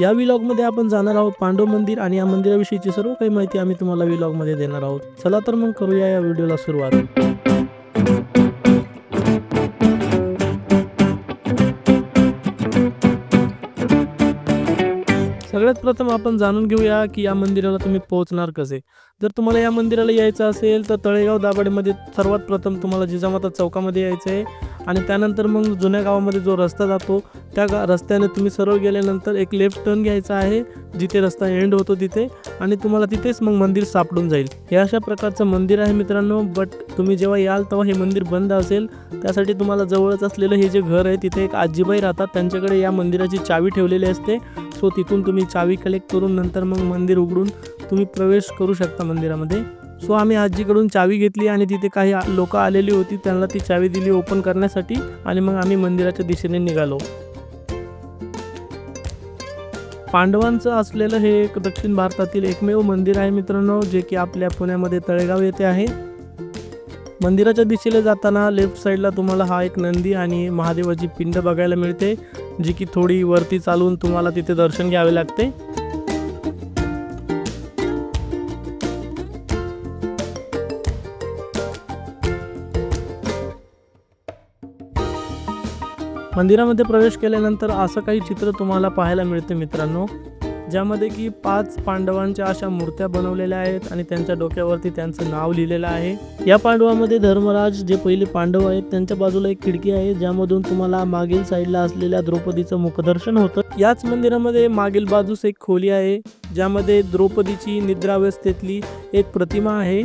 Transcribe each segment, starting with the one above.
या व्लॉगमध्ये आपण जाणार आहोत पांडव मंदिर आणि या मंदिराविषयीची सर्व काही माहिती आम्ही तुम्हाला व्लॉगमध्ये देणार आहोत. चला तर मग करूया या व्हिडिओला सुरुवात. सगळ्यात प्रथम आपण जाणून घेऊया की या मंदिराला तुम्ही पोहोचणार कसे. जर तुम्हाला या मंदिराला यायचं असेल तर तळेगाव दाभाडेमध्ये सर्वात प्रथम तुम्हाला जिजामाता चौकामध्ये यायचं आहे आणि त्यानंतर मग जुन्या गावामध्ये जो रस्ता जातो त्या गा रस्त्याने तुम्ही सरळ गेल्यानंतर एक लेफ्ट टर्न घ्यायचा आहे जिथे रस्ता एंड होतो तिथे आणि तुम्हाला तिथेच मग मंदिर सापडून जाईल. हे अशा प्रकारचं मंदिर आहे मित्रांनो बट तुम्ही जेव्हा याल तेव्हा हे मंदिर बंद असेल. त्यासाठी तुम्हाला जवळच असलेलं हे जे घर आहे तिथे एक आजीबाई राहतात. त्यांच्याकडे या मंदिराची चावी ठेवलेली असते. सो तिथून तुम्ही चावी कलेक्ट करून नंतर मग मंदिर उघडून तुम्ही प्रवेश करू शकता मंदिरामध्ये. सो आम्ही आजीकडून चावी घेतली आणि तिथे काही लोक आलेली होती. त्यांना ती चावी दिली ओपन करण्यासाठी आणि मग आम्ही मंदिराच्या दिशेने निघालो. पांडवांचं असलेलं हे एक दक्षिण भारतातील एकमेव मंदिर आहे मित्रांनो जे की आपल्या पुण्यामध्ये तळेगाव येथे आहे. मंदिराच्या दिशेला जाताना लेफ्ट साईडला तुम्हाला हा एक नंदी आणि महादेवाची पिंड बघायला मिळते जी की थोडी वरती चालून तुम्हाला तिथे दर्शन घ्यावे लागते. मंदिरामध्ये प्रवेश केल्यानंतर असं काही चित्र तुम्हाला पाहायला मिळते मित्रांनो ज्यामध्ये की पाच पांडवांच्या अशा मूर्त्या बनवलेल्या आहेत आणि त्यांच्या डोक्यावरती त्यांचं नाव लिहिलेलं आहे. या पांडवामध्ये धर्मराज जे पहिले पांडव आहेत त्यांच्या बाजूला एक खिडकी आहे ज्यामधून तुम्हाला मागील साईडला असलेल्या द्रौपदीचं मुखदर्शन होतं. याच मंदिरामध्ये मागील बाजूस एक खोली आहे ज्यामध्ये द्रौपदीची निद्रावस्थेतली एक प्रतिमा आहे.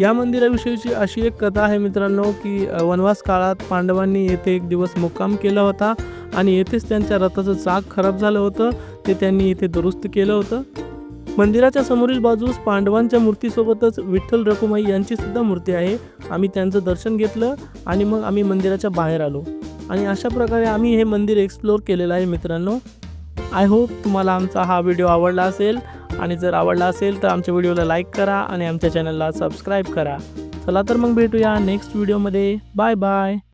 या मंदिराविषयीची अशी एक कथा आहे मित्रांनो की वनवास काळात पांडवांनी येथे एक दिवस मुक्काम केला होता आणि येथेच त्यांच्या रथाचं चाक खराब झालं होतं. ते त्यांनी इथे दुरुस्त केलं होतं. मंदिराच्या समोरील बाजूस पांडवांच्या मूर्तीसोबतच विठ्ठल रखुमाई यांची सुद्धा मूर्ती आहे. आम्ही त्यांचं दर्शन घेतलं आणि मग आम्ही मंदिराच्या बाहेर आलो. आणि अशा प्रकारे आम्ही हे मंदिर एक्सप्लोअर केलेलं आहे मित्रांनो. आय होप तुम्हाला आमचा हा व्हिडिओ आवडला असेल. आणि जर आवडला असेल तर आमच्या व्हिडिओला लाईक करा आणि आमच्या चॅनलला सबस्क्राईब करा. चला तर मग भेटूया नेक्स्ट व्हिडिओमध्ये. Bye bye.